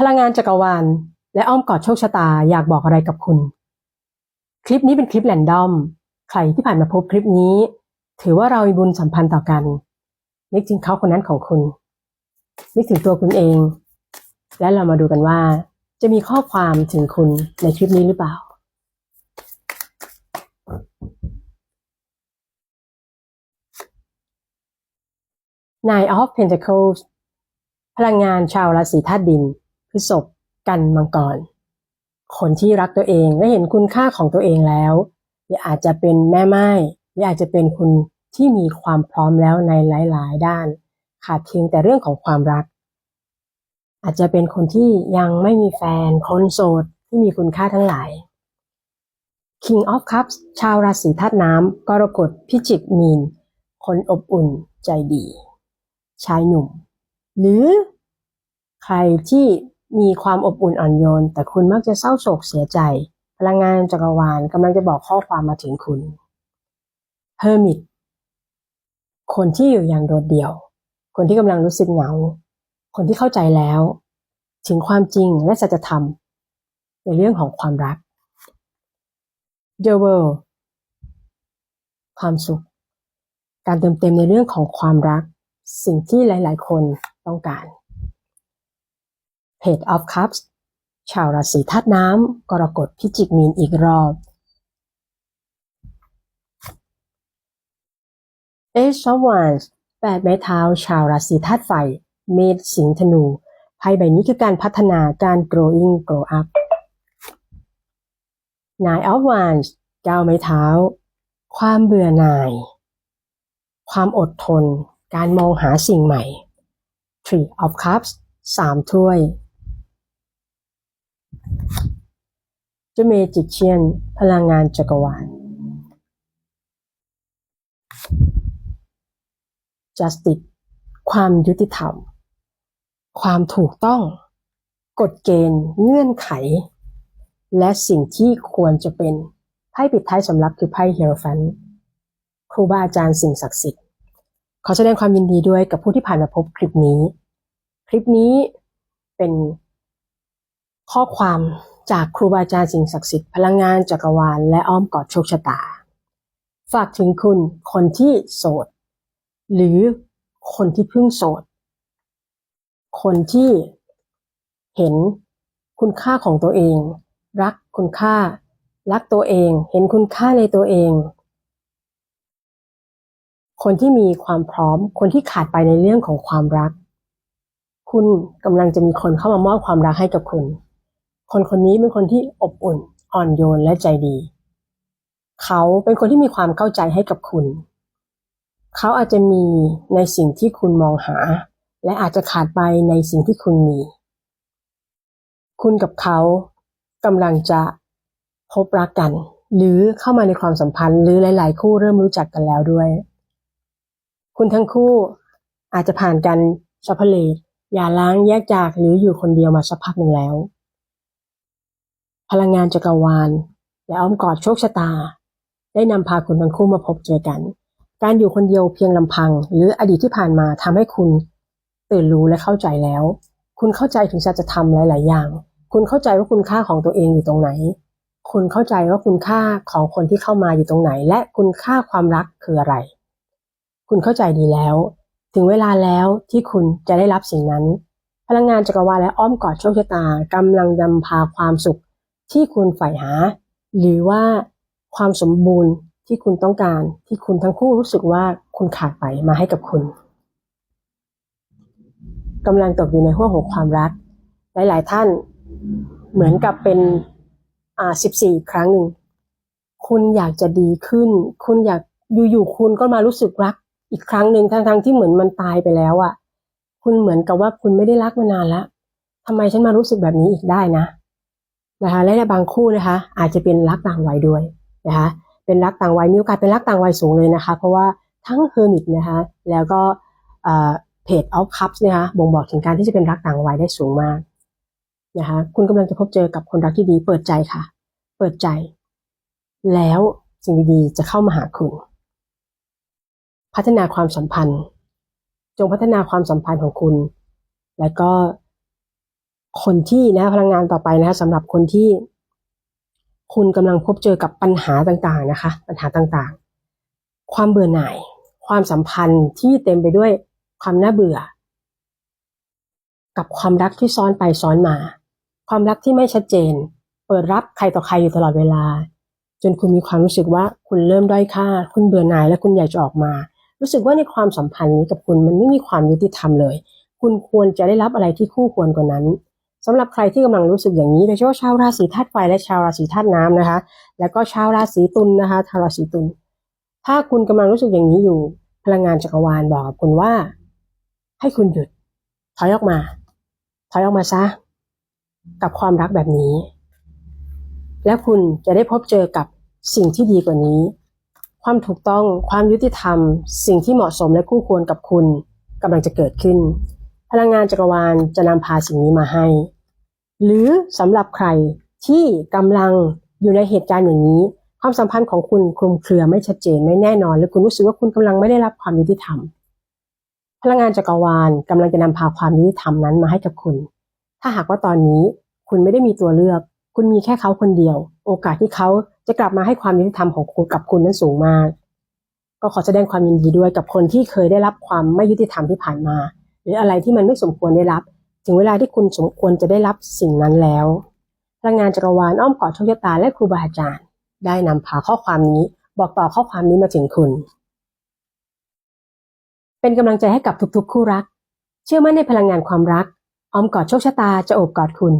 พลังงานจักรวาล และอ้อมกอดโชคชะตาอยากบอกอะไรกับคุณ คลิปนี้เป็นคลิปแรนดอม ใครที่ผ่านมาพบคลิปนี้ ถือว่าเรามีบุญสัมพันธ์ต่อกัน นึกถึงเขาคนนั้นของคุณ นึกถึงตัวคุณเอง และเรามาดูกันว่า จะมีข้อความถึงคุณในคลิปนี้หรือเปล่า Nine of Pentacles พลังงานชาวราศีธาตุดิน พฤษภกันมังกร คนที่รักตัวเองและเห็นคุณค่าของตัวเองแล้วหรืออาจจะเป็นแม่ไม้หรืออาจจะเป็นคุณที่มีความพร้อมแล้วในหลาย ๆ ด้าน ขาดเพียงแต่เรื่องของความรัก อาจจะเป็นคนที่ยังไม่มีแฟนคนโสดที่มีคุณค่าทั้งหลาย King of Cups ชาวราศีธาตุน้ำกรกฎพิจิกมีน คนอบอุ่นใจดี ชายหนุ่ม หรือใครที่ มีความอบอุ่นอ่อนโยน แต่คุณมักจะเศร้าโศกเสียใจ พลังงานจักรวาลกำลังจะบอกข้อความมาถึงคุณ Hermit คนที่อยู่อย่างโดดเดี่ยว คนที่กำลังรู้สึกเหงา คนที่เข้าใจแล้ว ถึงความจริงและสัจธรรม ในเรื่องของความรัก The World ความสุข การเติมเต็มในเรื่องของความรัก สิ่งที่หลาย ๆ คนต้องการ Page of Cups ชาวราศีธาตุน้ำกรกฎพิจิกมีนอีกรอบ Ace of Wands แปดไม้เท้าชาวราศีธาตุไฟ เมษสิงห์ธนูไพ่ใบนี้คือการพัฒนาการ growing grow up Nine of Wands เก้าไม้เท้า ความเบื่อหน่าย ความอดทน การมองหาสิ่งใหม่ Three of Cups สามถ้วย The Magician พลังงานจักรวาล Justice ความยุติธรรม ความถูกต้อง กฎเกณฑ์ เงื่อนไข และสิ่งที่ควรจะเป็น ไพ่ปิดท้ายสำหรับคือไพ่เฮโรฟันครูบาอาจารย์สิ่งศักดิ์สิทธิ์ ขอแสดงความยินดีด้วยกับผู้ที่ผ่านมาพบคลิปนี้ คลิปนี้เป็นข้อความ จากครูบาอาจารย์สิ่งศักดิ์สิทธิ์พลังงานจักรวาลและอ้อมกอดโชคชะตา ฝากถึงคุณคนที่โสด หรือคนที่เพิ่งโสด คนที่เห็นคุณค่าของตัวเอง รักคุณค่า รักตัวเอง เห็นคุณค่าในตัวเอง คนที่มีความพร้อม คนที่ขาดไปในเรื่องของความรัก คุณกำลังจะมีคนเข้ามามอบความรักให้กับคุณ คนคนนี้เป็นคนที่อบอุ่น อ่อนโยนและใจดี เขาเป็นคนที่มีความเข้าใจให้กับคุณ เขาอาจจะมีในสิ่งที่คุณมองหา และอาจจะขาดไปในสิ่งที่คุณมี คุณกับเขากำลังจะพบรักกัน หรือเข้ามาในความสัมพันธ์ หรือหลาย ๆ คู่เริ่มรู้จักกันแล้วด้วย คุณทั้งคู่อาจจะผ่านกันสัพเพเลตอย่าล้างแยกจากหรืออยู่คนเดียวมาสักพักหนึ่งแล้ว พลังงานจักรวาล และอ้อมกอดโชคชะตา ได้นำพาคุณทั้งคู่มาพบเจอกัน การอยู่คนเดียวเพียงลำพัง หรืออดีตที่ผ่านมาทำให้คุณ ตื่นรู้และเข้าใจแล้ว คุณเข้าใจถึงสัจธรรมหลาย ๆ อย่าง คุณเข้าใจว่าคุณค่าของตัวเองอยู่ตรงไหน คุณเข้าใจว่าคุณค่าของคนที่เข้ามาอยู่ตรงไหน และคุณค่าความรักคืออะไร คุณเข้าใจดีแล้ว ถึงเวลาแล้วที่คุณจะได้รับสิ่งนั้น พลังงานจักรวาลและอ้อมกอดโชคชะตากำลังนำพาความสุข ที่คุณใฝ่หา หรือว่าความสมบูรณ์ที่คุณต้องการที่คุณทั้งคู่รู้สึกว่าคุณขาดไปมาให้กับคุณกำลังตกอยู่ในห้วงของความรัก หลาย ๆ ท่านเหมือนกับเป็นอ่าสิบสี่ครั้งหนึ่งคุณอยากจะดีขึ้น คุณอยากอยู่ๆคุณก็มารู้สึกรักอีกครั้งหนึ่งทั้งๆที่เหมือนมันตายไปแล้วอะ่ะ คุณเหมือนกับว่าคุณไม่ได้รักมานานแล้วทำไมฉันมารู้สึกแบบนี้อีกได้นะ นะคะและในบางคู่นะคะ อาจจะเป็นรักต่างวัยด้วยนะคะเป็นรักต่างวัยมีโอกาสเป็นรักต่างวัยสูงเลยนะคะ เพราะว่าทั้งเฮอร์มิตนะคะแล้วก็เพจออฟคัพนะคะบ่งบอกถึงการที่จะเป็นรักต่างวัยได้สูงมากนะคะคุณกำลังจะพบเจอกับคนรักที่ดีเปิดใจค่ะ เปิดใจ แล้วสิ่งดีๆจะเข้ามาหาคุณ พัฒนาความสัมพันธ์ จงพัฒนาความสัมพันธ์ของคุณ แล้วก็ คนที่นะพลังงานต่อไปนะคะสำหรับคนที่คุณกำลังพบเจอกับปัญหาต่างๆนะคะ ปัญหาต่างๆ ความเบื่อหน่าย ความสัมพันธ์ที่เต็มไปด้วยความน่าเบื่อ กับความรักที่ซ้อนไปซ้อนมา ความรักที่ไม่ชัดเจน เปิดรับใครต่อใครอยู่ตลอดเวลา จนคุณมีความรู้สึกว่าคุณเริ่มด้อยค่า คุณเบื่อหน่ายและคุณอยากจะออกมา รู้สึกว่าในความสัมพันธ์นี้กับคุณมันไม่มีความยุติธรรมเลย คุณควรจะได้รับอะไรที่คู่ควรกว่านั้น สำหรับใครที่กำลังรู้สึกอย่างนี้โดยเฉพาะชาวราศีธาตุไฟและชาวราศีธาตุน้ำนะคะ แล้วก็ชาวราศีตุลนะคะชาวราศีตุลถ้าคุณกำลังรู้สึกอย่างนี้อยู่ พลังงานจักรวาลบอกกับคุณว่า ให้คุณหยุด ถอยออกมา ถอยออกมาซะ กับความรักแบบนี้ แล้วคุณจะได้พบเจอกับสิ่งที่ดีกว่านี้ ความถูกต้องความยุติธรรม สิ่งที่เหมาะสมและคู่ควรกับคุณกำลังจะเกิดขึ้น พลังงานจักรวาลจะนำพาสิ่งนี้มาให้ หรือสำหรับใครที่กำลังอยู่ในเหตุการณ์อย่างนี้ ความสัมพันธ์ของคุณคลุมเครือไม่ชัดเจนไม่แน่นอน หรือคุณรู้สึกว่าคุณกำลังไม่ได้รับความยุติธรรม พลังงานจักรวาลกำลังจะนำพาความยุติธรรมนั้นมาให้กับคุณ ถ้าหากว่าตอนนี้คุณไม่ได้มีตัวเลือก คุณมีแค่เขาคนเดียว โอกาสที่เขาจะกลับมาให้ความยุติธรรมของคุณกับคุณนั้นสูงมาก ก็ขอแสดงความยินดีด้วยกับคนที่เคยได้รับความไม่ยุติธรรมที่ผ่านมา รืออะไรที่มันไม่สมควรได้รับ ถึงเวลาที่คุณสมควรจะได้รับสิ่งนั้นแล้วพลังงานจักรวาลอ้อมกอดโชคชะตาและครูบาอาจารย์ ได้นำพาข้อความนี้ บอกต่อข้อความนี้มาถึงคุณ เป็นกำลังใจให้กับทุกๆ คู่รัก เชื่อมั่นในพลังงานความรักอ้อมกอดโชคชะตาจะโอบกอดคุณ